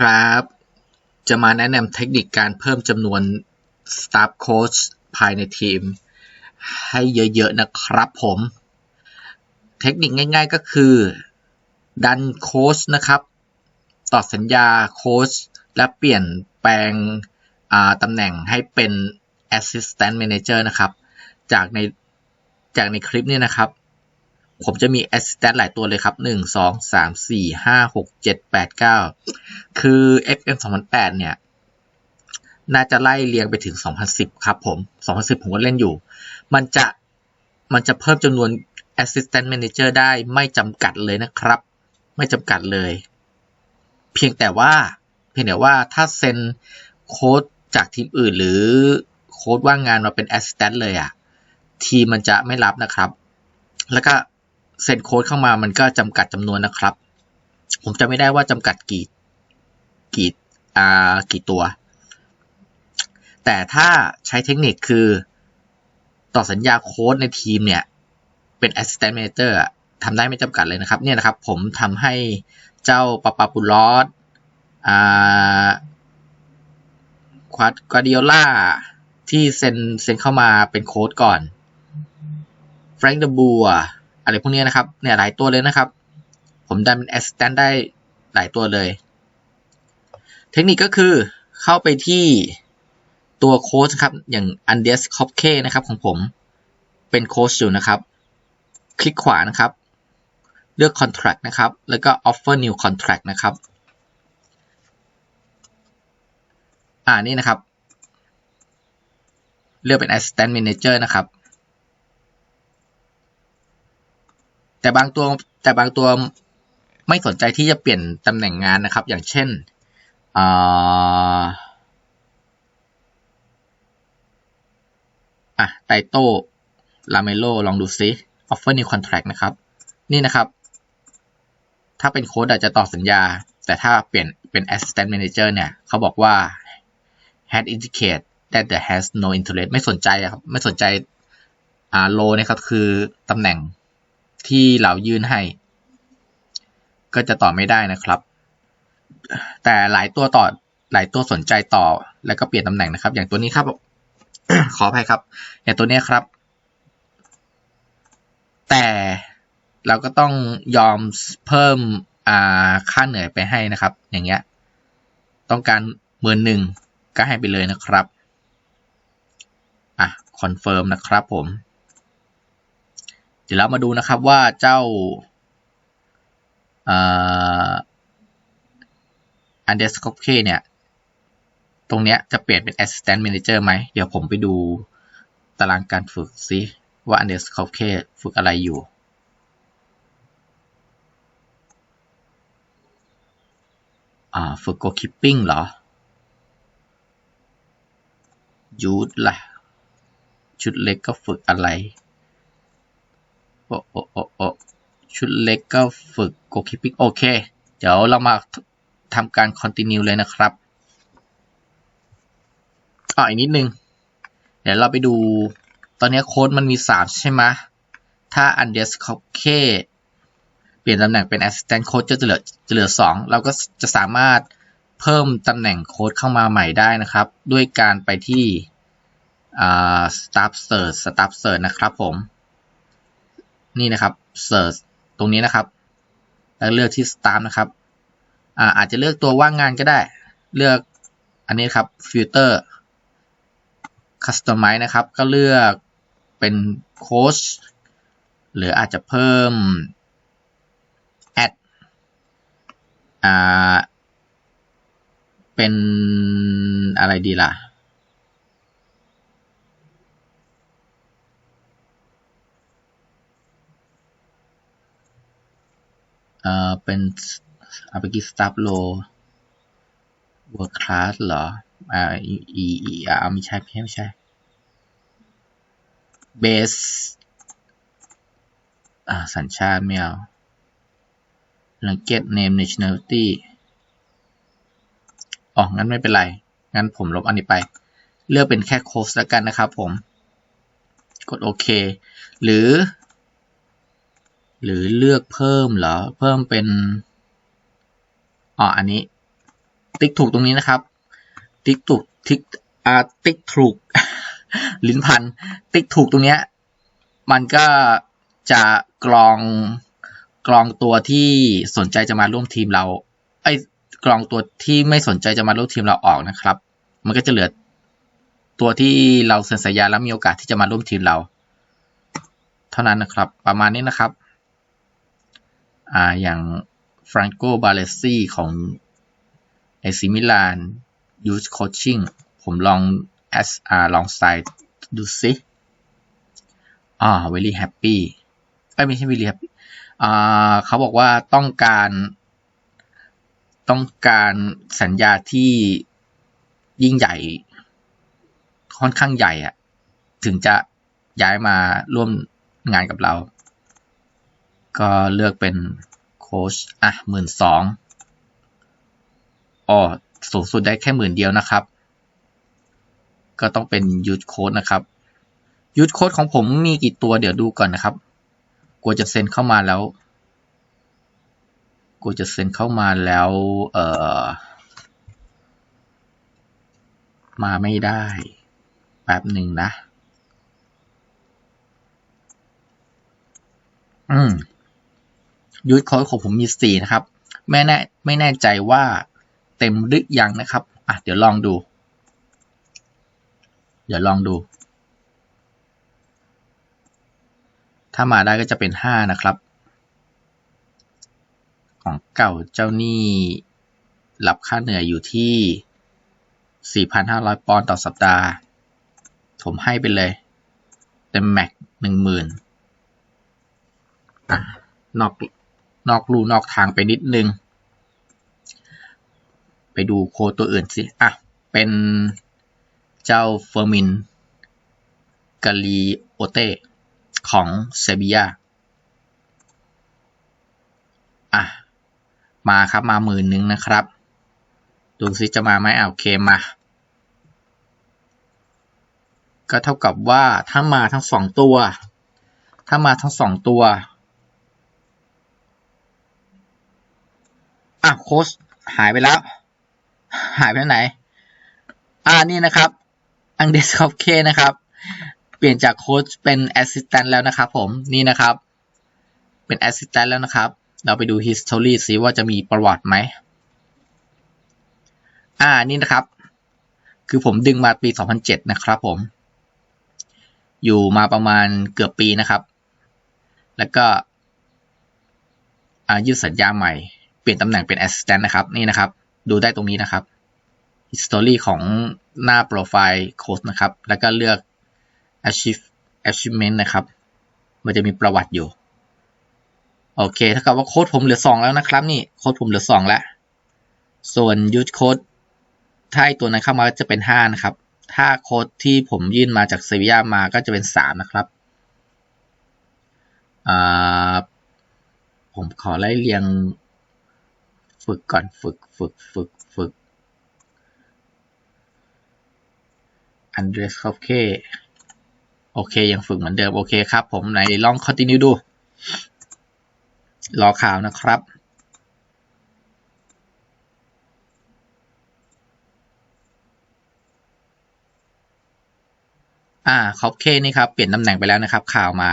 ครับ จะมาแนะนำเทคนิคการเพิ่มจำนวน Staff Coach ภายในทีม ให้เยอะๆนะครับผม เทคนิคง่ายๆก็คือ ดันโค้ชนะครับต่อสัญญาโค้ชและเปลี่ยนแปลงตำแหน่งให้เป็น Assistant Manager นะครับ จากในจากในคลิปนี้นะครับ ผมจะมี Assistant หลายตัวเลยครับ 1 2 3 4 5 6 7 8 9 คือ FM 2008 เนี่ย น่าจะไล่เรียงไปถึง 2010 ครับผม 2010 ผมก็เล่นอยู่ มันจะ มันจะเพิ่มจำนวน Assistant Manager ได้ไม่จำกัดเลยนะครับ ไม่จำกัดเลย เพียงแต่ว่า เพียงแต่ว่าถ้าเซ็นโค้ดจากทีมอื่นหรือโค้ดว่างงานมาเป็น Assistant เลยอะทีมมันจะไม่รับนะครับ แล้วก็ เซ็นโค้ดเข้ามามันก็จำกัดจำนวนนะครับ ผมจะไม่ได้ว่าจำกัดกี่กี่อ่ากี่ตัว แต่ถ้าใช้เทคนิคคือต่อสัญญาโค้ดในทีมเนี่ยเป็น assistant manager ทำได้ไม่จำกัดเลยนะครับเนี่ยนะครับผมทำให้เจ้าปาปาปุลอสอ่าควาดกาดิโอล่าที่เซ็นเซ็นเข้ามาเป็นโค้ดก่อนแฟรงค์เดบัว อะไรพวกนี้นะครับเนี่ยหลายตัวเลยนะครับ ผมดันเป็น assistant ได้หลายตัวเลย เทคนิคก็คือเข้าไปที่ตัวโค้ชครับ อย่าง a n d e s c o p k นะครับของผมเป็นโค้ชอยู่นะครับ คลิกขวานะครับ เลือก contract นะครับ แล้วก็ offer new contract นะครับ อ่านี่นะครับ เลือกเป็น assistant manager นะครับ แต่บางตัวแต่บางตัวไม่สนใจที่จะเปลี่ยนตำแหน่งงานนะครับ อย่างเช่นอ่าอะไตโต้ลาเมโลลองดูซิ offer new contract นะครับ นี่นะครับ ถ้าเป็นโค้ดอาจจะต่อสัญญา แต่ถ้าเปลี่ยนเป็น assistant manager เนี่ย เขาบอกว่า had indicate that the has no interest ไม่สนใจครับ ไม่สนใจอ่า low เนี่ครับ คือตำแหน่ง ที่เรายื่นให้ ก็จะต่อไม่ได้นะครับ แต่หลายตัวต่อหลายตัวสนใจต่อ แล้วก็เปลี่ยนตำแหน่งนะครับ อย่างตัวนี้ครับ ขออภัยครับ อย่างตัวนี้ครับ แต่เราก็ต้องยอมเพิ่มค่าเหนื่อยไปให้นะครับ อย่างเงี้ย ต้องการหมื่นหนึ่งก็ให้ไปเลยนะครับ อะ คอนเฟิร์มนะครับผม ดี๋ยวเรามาดูนะครับว่าเจ้าอันเดสกอปเคเนี่ย ตรงเนี้ยจะเปลี่ยนเป็น Assistant Manager ไหม เดี๋ยวผมไปดูตารางการฝึกซิว่าอันเดสกอปเคฝึกอะไรอยู่อ่าฝึกโกคิปปิ้งเหรอ ยูดล่ะ ชุดเล็กก็ฝึกอะไร โอ้โอ้โอ้โอ้ชุดเล็กก็ฝึกโกคิปปิ้งโอเค เดี๋ยวเรามาทำการคอนติเนียเลยนะครับอ่าอีกนิดนึง เดี๋ยวเราไปดู ตอนนี้โค้ดมันมี 3 ใช่ไหมถ้า underscore k เปลี่ยนตำแหน่งเป็น assistant coach จะเหลือจะเหลือ 2 เราก็จะสามารถเพิ่มตำแหน่งโค้ดเข้ามาใหม่ได้นะครับ ด้วยการไปที่ staff search staff search นะครับผม นี่นะครับ search ตรงนี้นะครับ แล้วเลือกที่ staff นะครับอ่าอาจจะเลือกตัวว่างงานก็ได้ เลือกอันนี้ครับ filter customize นะครับ ก็เลือกเป็นโค้ชหรืออาจจะเพิ่ม add อ่า เป็นอะไรดีล่ะ เอ่อ เป็นเอาไปกี่ staff low work class เหรอ อ่า e e e อ่าไม่ใช่ไม่ใช่ base อ่า สัญชาติไม่เอา language name nationality อ๋อ งั้นไม่เป็นไร งั้นผมลบอันนี้ไป เลือกเป็นแค่โค้ชแล้วกันนะครับผม กดโอเค หรือ หรือเลือกเพิ่มเหรอ เพิ่มเป็นอ๋ออันนี้ ติ๊กถูกตรงนี้นะครับ ติ๊กถูกติ๊กอ่าติ๊กถูก ลิ้นพัน ติ๊กถูกตรงเนี้ย มันก็จะกรองกรองตัวที่สนใจจะมาร่วมทีมเรา ไอ้กรองตัวที่ไม่สนใจจะมาร่วมทีมเราออกนะครับ มันก็จะเหลือตัวที่เราเซ็นสัญญาแล้วมีโอกาสที่จะมาร่วมทีมเรา เท่านั้นนะครับ ประมาณนี้นะครับ อ่าอย่างฟรานโกบาเลซีของเอซิมิลานยูสโคชชิ่งผมลองแอสอ่าลองใส่ดูซิอ่า very happy เอ้ไม่ใช่ very happy อ่าเขาบอกว่าต้องการต้องการสัญญาที่ยิ่งใหญ่ ค่อนข้างใหญ่อะถึงจะย้ายมาร่วมงานกับเรา ก็เลือกเป็นโค้ชอะหมื่นสองอ๋อสูงสุดได้แค่หมื่นเดียวนะครับ ก็ต้องเป็นยูทโค้ดนะครับยูทโค้ดของผมมีกี่ตัวเดี๋ยวดูก่อนนะครับ กลัวจะเซ็นเข้ามาแล้ว กลัวจะเซ็นเข้ามาแล้ว เออมาไม่ได้แป๊บหนึ่งนะ อืม ยูทโค้ดของผมมีสี่นะครับ ไม่แน่ไม่แน่ใจว่าเต็มหรือยังนะครับ อะ เดี๋ยวลองดู เดี๋ยวลองดู ถ้ามาได้ก็จะเป็นห้านะครับ ของเก่าเจ้าหนี้รับค่าเหนื่อยอยู่ที่ 4,500 ปอนด์ต่อสัปดาห์ ผมให้ไปเลย เต็มแม็กหนึ่งหมื่นนอก นอกรูนอกทางไปนิดนึง ไปดูโคตัวอื่นสิ อะ เป็นเจ้าเฟอร์มินกาลีโอเต้ของเซบียาอะ มาครับมาหมื่นหนึ่งนะครับ ดูซิจะมาไหมอ่าโอเคมา ก็เท่ากับว่าถ้ามาทั้งสองตัว ถ้ามาทั้งสองตัว อะโค้ชหายไปแล้ว หายไปไหน อ่านี่นะครับ อังเดสคอฟเคนะครับ เปลี่ยนจากโค้ชเป็นแอสซิสแตนต์แล้วนะครับผมนี่นะครับ เป็นแอสซิสแตนต์แล้วนะครับ เราไปดู history ซิว่าจะมีประวัติไหมอ่านี่นะครับ คือผมดึงมาปี 2007 นะครับผม อยู่มาประมาณเกือบปีนะครับ แล้วก็อายืดสัญญาใหม่ เปลี่ยนตำแหน่งเป็น assistant นะครับ นี่นะครับ ดูได้ตรงนี้นะครับ history ของหน้าโปรไฟล์โค้ดนะครับ แล้วก็เลือก achieve achievement นะครับ มันจะมีประวัติอยู่ โอเคถ้ากับว่าโค้ดผมเหลือ 2 แล้วนะครับ นี่โค้ดผมเหลือ 2 แล้ว ส่วน use code ถ้าตัวนั้นเข้ามาจะเป็น 5 นะครับ ถ้าโค้ดที่ผมยื่นมาจากเซบียามาก็จะเป็น 3 นะครับผมขอไล่เรียง ฝึกก่อนฝึกฝึกฝึกฝึกอันเดรสคอฟเคโอเค ยังฝึกเหมือนเดิม โอเคครับ ผมไหนลอง continue ดู รอข่าวนะครับอ่าคอฟเคนี่ครับ เปลี่ยนตำแหน่งไปแล้วนะครับ ข่าวมา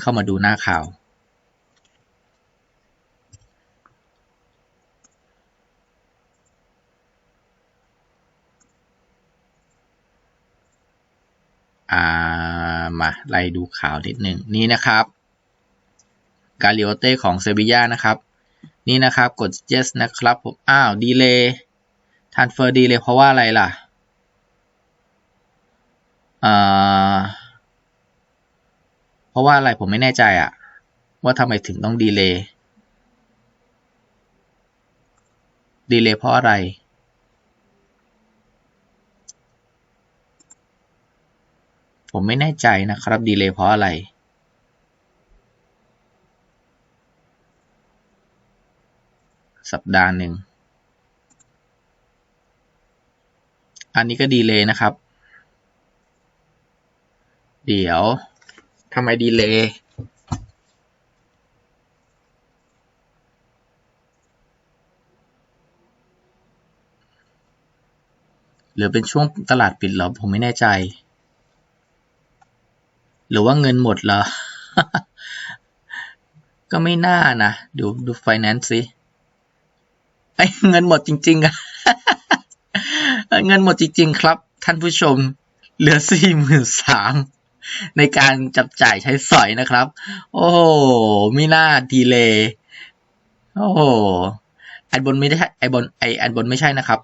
เข้ามาดูหน้าข่าว อ่ามาไล่ดูข่าวนิดหนึ่งนี่นะครับ กาลิโอเต้ของเซบียานะครับ นี่นะครับกด yes นะครับผมอ้าวดีเลย์ทันเฟอร์ดีเลยเพราะว่าอะไรล่ะอ่าเพราะว่าอะไรผมไม่แน่ใจอะว่าทำไมถึงต้องดีเลย์ดีเลย์เพราะอะไร ผมไม่แน่ใจนะครับดีเลยเพราะอะไรสัปดาห์หนึ่ง อันนี้ก็ดีเลยนะครับ เดี๋ยวทำไมดีเลยหรือเป็นช่วงตลาดปิดหรอ ผมไม่แน่ใจ หรือว่าเงินหมดเหรอ ก็ไม่น่านะ ดูดูไฟแนนซ์สิไอ้เงินหมดจริงๆอะเงินหมดจริง ๆ ครับ ท่านผู้ชม เหลือสี่หมื่นสามในการจับจ่ายใช้สอยนะครับ โอ้โหไม่น่าดีเลยโอ้โหอันบนไม่ได้ไอบนไออันบนไม่ใช่นะครับ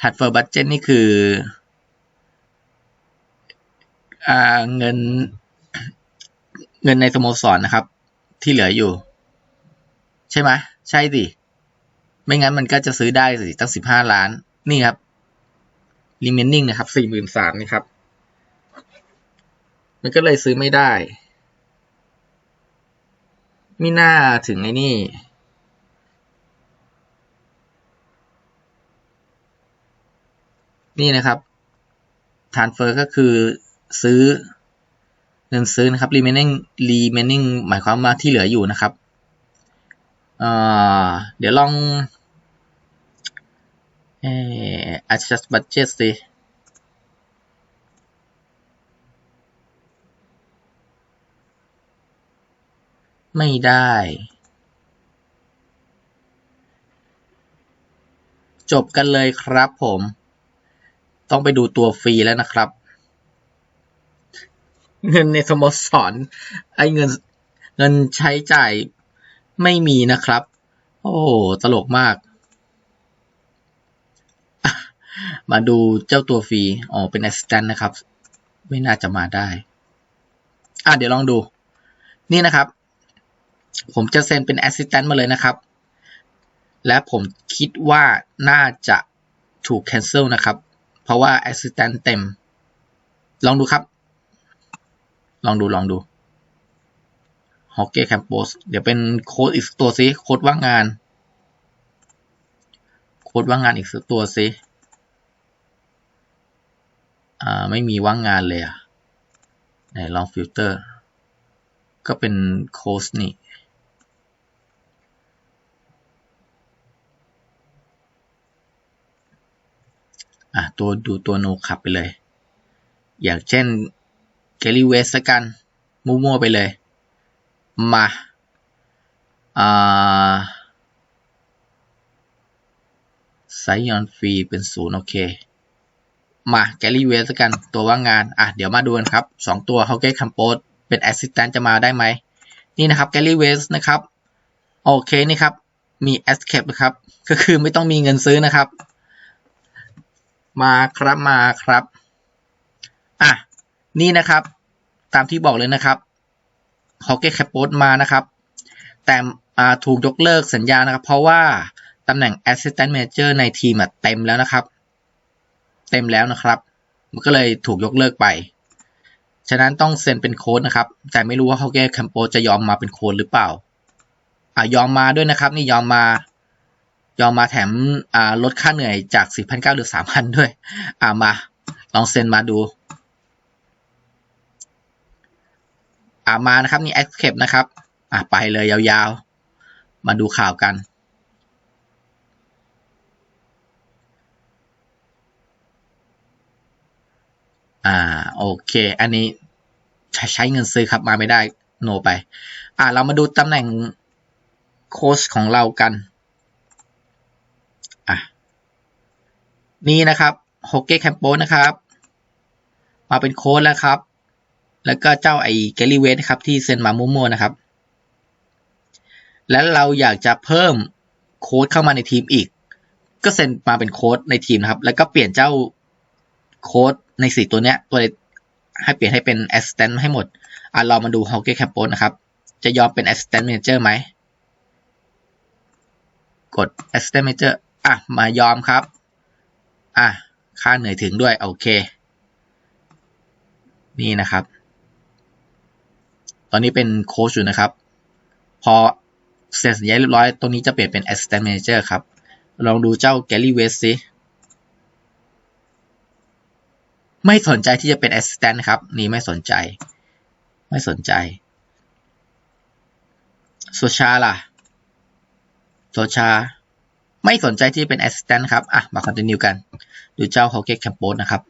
ถัดเฟอร์บัตเจ t นี่คือ เงิน เงินในสโมสรนนะครับ ที่เหลืออยู่ ใช่ไหมใช่ดิไม่งั้นมันก็จะซื้อได้สิตั้งสิบห้าล้าน นี่ครับ remaining นะครับสี่หมื่นสามนี่ครับ มันก็เลยซื้อไม่ได้ไม่น่าถึงไอ้นี่ นี่นะครับ transfer ก็คือ ซื้อเงินซื้อนะครับ remaining remaining หมายความว่าที่เหลืออยู่นะครับเดี๋ยวลองเออ adjust budget สิไม่ได้ จบกันเลยครับผม ต้องไปดูตัวฟรีแล้วนะครับ เงินในสโมสรไอ้เงินเงินใช้จ่ายไม่มีนะครับ โอ้ตลกมาก มาดูเจ้าตัวฟรีอ๋อเป็น assistant นะครับ ไม่น่าจะมาได้ อะเดี๋ยวลองดู นี่นะครับ ผมจะเซ็นเป็น assistant มาเลยนะครับ และผมคิดว่าน่าจะถูก cancel นะครับ เพราะว่า assistant เต็ม ลองดูครับ ลองดูลองดูฮอกเก้แคมปสเดี๋ยวเป็นโค้ดอีกตัวซิโค้ดว่างงาน โค้ดว่างงานอีกสักตัวซิอ่าไม่มีว่างงานเลยอะไหนลองฟิลเตอร์ ก็เป็นโค้ดนี่อะตัวดูตัวโนขับไปเลย อย่างเช่น เกลิเวสกัน มั่วๆไปเลย มาอ่าไซยอนฟรีเป็นศูนย์โอเค มาแกลลี่เวสกันตัวว่างงาน อะ เดี๋ยวมาดูกันครับสองตัวเขาเกตคัมโปสเป็นแอสซิสแตนต์จะมาได้ไหม นี่นะครับแกลลี่เวสนะครับ โอเคนี่ครับ มีแอสเคปนะครับ ก็คือไม่ต้องมีเงินซื้อนะครับ มาครับมาครับ อะ นี่นะครับตามที่บอกเลยนะครับฮอกเก้แคปโปมานะครับ แต่ถูกยกเลิกสัญญานะครับ เพราะว่าตำแหน่ง Assistant Manager ในทีมเต็มแล้วนะครับ เต็มแล้วนะครับ มันก็เลยถูกยกเลิกไป ฉะนั้นต้องเซ็นเป็นโค้ดนะครับ แต่ไม่รู้ว่าฮอกเก้แคมโปจะยอมมาเป็นโค้ดหรือเปล่าอ่ายอมมาด้วยนะครับ นี่ยอมมายอมมาแถมอ่าลดค่าเหนื่อยจาก 4,900เหลือ3,000 ด้วย อ่ามา ลองเซ็นมาดู อ่ามานะครับนี่ escape นะครับ อ่าไปเลยยาวๆ มาดูข่าวกัน อ่าโอเค อันนี้ใช้เงินซื้อครับมาไม่ได้โนไป อ่าเรามาดูตำแหน่งโค้ชของเรากันอะนี่นะครับโฮเก้แคมโปนะครับ มาเป็นโค้ชแล้วครับ แล้วก็เจ้าไอ้แกลลี่เวสครับที่เซ็นมามั่วๆนะครับ แล้วเราอยากจะเพิ่มโค้ดเข้ามาในทีมอีก ก็เซ็นมาเป็นโค้ดในทีมนะครับ แล้วก็เปลี่ยนเจ้าโค้ดในสี่ตัวเนี้ยตัวให้เปลี่ยนให้เป็น assistant ให้หมดอะเรามาดู h o c k e y c a p o นะครับ จะยอมเป็น assistant manager ไหม กด assistant manager อะ มายอมครับ อะ ค่าเหนื่อยถึงด้วย โอเค นี่นะครับ ตอนนี้เป็นโค้ชอยู่นะครับ พอเสร็จสัญญาเรียบร้อย ตรงนี้จะเปลี่ยนเป็น assistant manager ครับ ลองดูเจ้า Gary West สิไม่สนใจที่จะเป็น assistant ครับ นี่ไม่สนใจ ไม่สนใจโซชาล่ะโซชา ไม่สนใจที่เป็น assistant ครับ อะ มา continue กัน ดูเจ้า h o เ e Campos นะครับ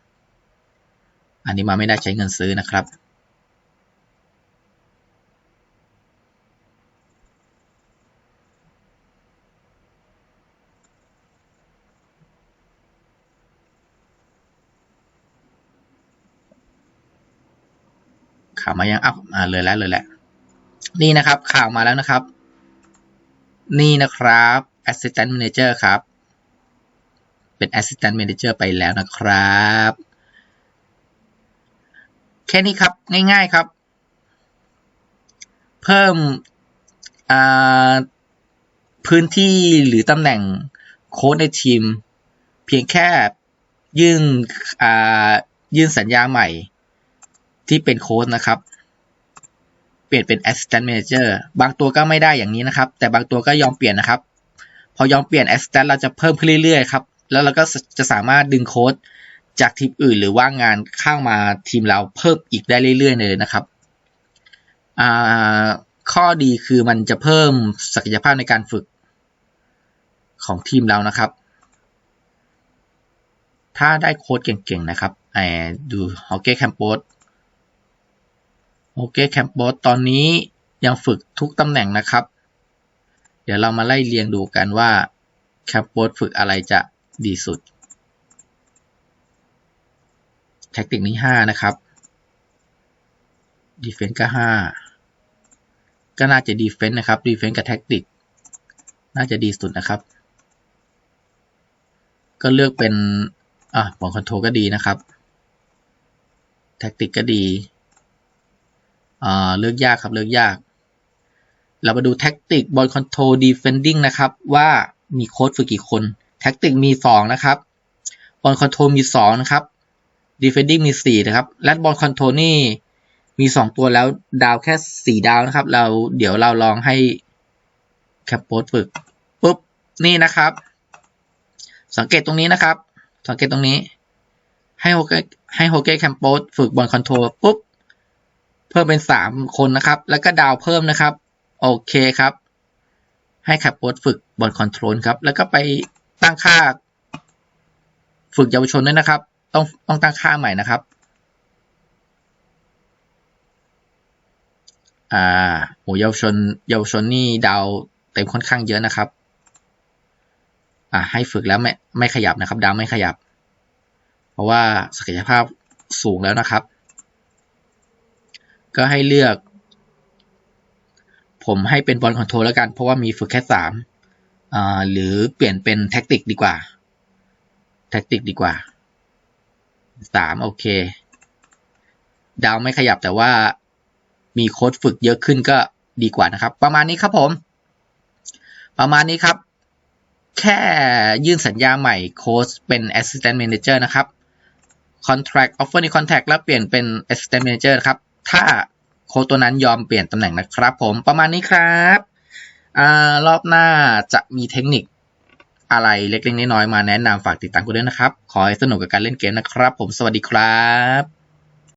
อันนี้มาไม่ได้ใช้เงินซื้อนะครับาวมายังอัพอ่าเลยแล้วเลยแหละ นี่นะครับข่าวมาแล้วนะครับ นี่นะครับ Assistant Manager ครับ เป็น Assistant Manager ไปแล้วนะครับ แค่นี้ครับง่ายๆครับ เพิ่มพื้นที่หรือตำแหน่งโค้ดในทีม เพียงแค่ยื่นยื่นสัญญาใหม่ ที่เป็นโค้ดนะครับ เปลี่ยนเป็น assistant manager บางตัวก็ไม่ได้อย่างนี้นะครับ แต่บางตัวก็ยอมเปลี่ยนนะครับ พอยอมเปลี่ยน assistant เราจะเพิ่มขึ้นเรื่อยๆครับ แล้วเราก็จะสามารถดึงโค้ดจากทีมอื่นหรือว่างานเข้ามาทีมเราเพิ่มอีกได้เรื่อยๆเลยนะครับ ข้อดีคือมันจะเพิ่มศักยภาพในการฝึกของทีมเรานะครับ ถ้าได้โค้ดเก่งๆนะครับดูฮอกเก้แคมโปส โอเคแคมป์บอสตอนนี้ยังฝึกทุกตำแหน่งนะครับ เดี๋ยวเรามาไล่เรียงดูกันว่าแคมป์บอสฝึกอะไรจะดีสุด แท็กติกนี้ 5 นะครับดีเฟนส์ก็ 5 ก็น่าจะดีเฟนส์นะครับดีเฟนส์กับแท็กติกน่าจะดีสุดนะครับ ก็เลือกเป็นอะบอลคอนโทรก็ดีนะครับ แท็กติกก็ดี เลือกยากครับเลือกยาก เรามาดูแท็กติกบอลคอนโทรลดีเฟนดิ้งนะครับ ว่ามีโค้ดฝึกกี่คนแท็กติกมี 2 นะครับบอลคอนโทรลมี 2 นะครับดีเฟนดิ้งมี4นะครับและบอลคอนโทรลนี่มี 2 ตัวแล้วดาวแค่ 4 ดาวนะครับ เราเดี๋ยวเราลองให้แคปโปสฝึกปุ๊บนี่นะครับ สังเกตตรงนี้นะครับ สังเกตตรงนี้ ให้โฮเกให้โฮเกแคมโปสฝึกบอลคอนโทรลปุ๊บ เพิ่มเป็นสามคนนะครับ แล้วก็ดาวเพิ่มนะครับ โอเคครับ ให้แคปโปสฝึกบอลคอนโทรลครับ แล้วก็ไปตั้งค่า ฝึกเยาวชนด้วยนะครับ ต้องต้องตั้งค่าใหม่นะครับ อ่าโหเยาวชน เยาวชนนี่ดาวเต็มค่อนข้างเยอะนะครับ อ่าให้ฝึกแล้วไม่ไม่ขยับนะครับ ดาวไม่ขยับ เพราะว่าศักยภาพสูงแล้วนะครับ ก็ให้เลือก ผมให้เป็นบอลคอนโทรลแล้วกัน เพราะว่ามีฝึกแค่สามหรือเปลี่ยนเป็นแท็กติกดีกว่า แท็กติกดีกว่าสามโอเค ดาวไม่ขยับแต่ว่ามีโค้ดฝึกเยอะขึ้นก็ดีกว่านะครับ ประมาณนี้ครับผม ประมาณนี้ครับ แค่ยื่นสัญญาใหม่โค้ชเป็น assistant manager นะครับ contract offer ใน contract แล้วเปลี่ยนเป็น assistant manager ครับ ถ้าโค้ตัวนั้นยอมเปลี่ยนตำแหน่งนะครับผมประมาณนี้ครับอรอบหน้าจะมีเทคนิคอะไรเล็กๆน้อยๆมาแนะนำฝากติดตามกันด้วยนะครับ ขอให้สนุกกับการเล่นเกมนะครับ ผมสวัสดีครับ